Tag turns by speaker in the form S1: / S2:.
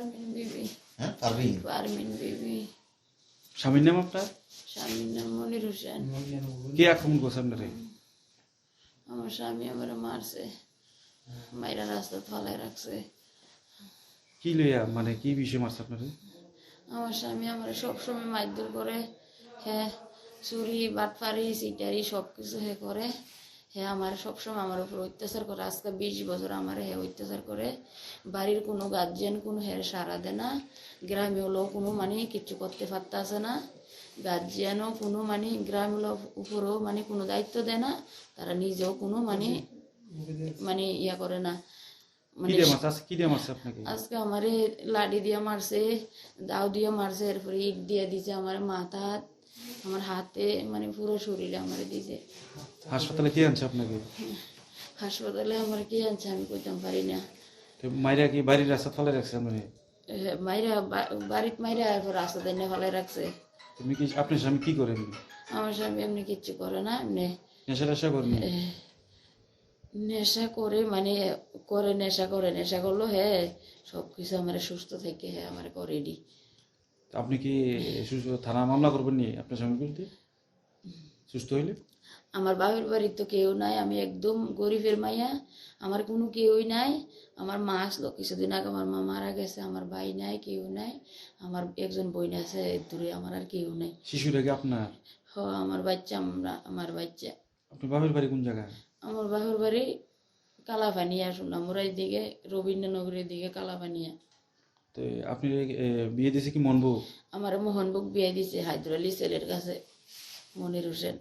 S1: পারমিন বিবি
S2: হ্যাঁ পারবিন
S1: পারমিন বিবি
S3: স্বামীর নাম আপনার?
S1: স্বামীর নাম মনির হোসেন
S3: কে আক্রমণ করছে আপনারে?
S1: আমার স্বামী আমার মারছে মাইরা রাস্তা ফলায় রাখছে।
S3: কি লইয়া মানে কি বিষয় মারছে আপনারে?
S1: আমার স্বামী আমার সবসময় মারধর করে হ্যাঁ চুরি বাটপারি সিটারি সব কিছু হে করে। হ্যাঁ আমার সবসময় আমার উপর অত্যাচার করে আজকে বিশ বছর আমার হ্যাঁ অত্যাচার করে বাড়ির কোনো গার্জেন কোনো হ্যাঁ সারা দেয় না গ্রামীয় লোক কোনো মানে কিছু করতে পারতেছে না গার্জিয়ানও কোনো মানে গ্রামীণ লোক উপরেও মানে কোনো দায়িত্ব দেয় না তারা নিজেও কোনো মানে মানে ইয়া করে না মানে
S3: আজকে
S1: আমারে লাঠি দিয়ে মারছে দাও দিয়ে মারছে এরপরে ইট দিয়ে দিছে আমার মাথা আমার হাতে মানে পুরো শরীরে আমারে দিছে
S3: হাসপাতালে কে আনছে আপনাকে?
S1: হাসপাতালে আমার কি আনছে আমি কইতাম পারি না।
S3: মাইরা কি বাড়ির রাস্তা ফলে রাখছে
S1: এ, মাইরা বা- বাড়িত মাইরা এরপর রাস্তা দিয়ে ফেলাই রাখছে।
S3: তুমি কি আপনার স্বামী কি করেন
S1: আমার স্বামী এমনি কিচ্ছু করে না এমনি
S3: নেশা টেশা করেন
S1: নেশা করে মানে করে নেশা করে নেশা করল হ্যাঁ সব কিছু আমার সুস্থ থেকে হ্যাঁ আমার করে দি
S3: আপনি কি সুস্থ থানা মামলা করবেন নি আপনার স্বামীর বিরুদ্ধে? সুস্থ হইলে?
S1: আমার বাপের বাড়ির তো কেউ নাই আমি একদম গরিবের মাইয়া আমার কোনো কেউই নাই। আমার মা আসলো কিছুদিন আগে আমার মা মারা গেছে আমার ভাই নাই কেউ নাই। আমার একজন বোন আছে দূরে আমার আর কেউ নাই।
S3: শিশুটা কি আপনার?
S1: হ আমার বাচ্চা আমরা আমার বাচ্চা।
S3: আপনার বাপের বাড়ি কোন জায়গায়?
S1: আমার বাপের বাড়ি কালাপানিয়া সোনামুড়ার দিকে রবীন্দ্রনগরের দিকে কালাপানিয়া।
S3: তো আপনি বিয়ে দিয়েছে কি মনবুক
S1: আমার মোহনবুক বিয়ে দিছে, হায়দ্র আলী ছেলের কাছে, মনির হোসেন।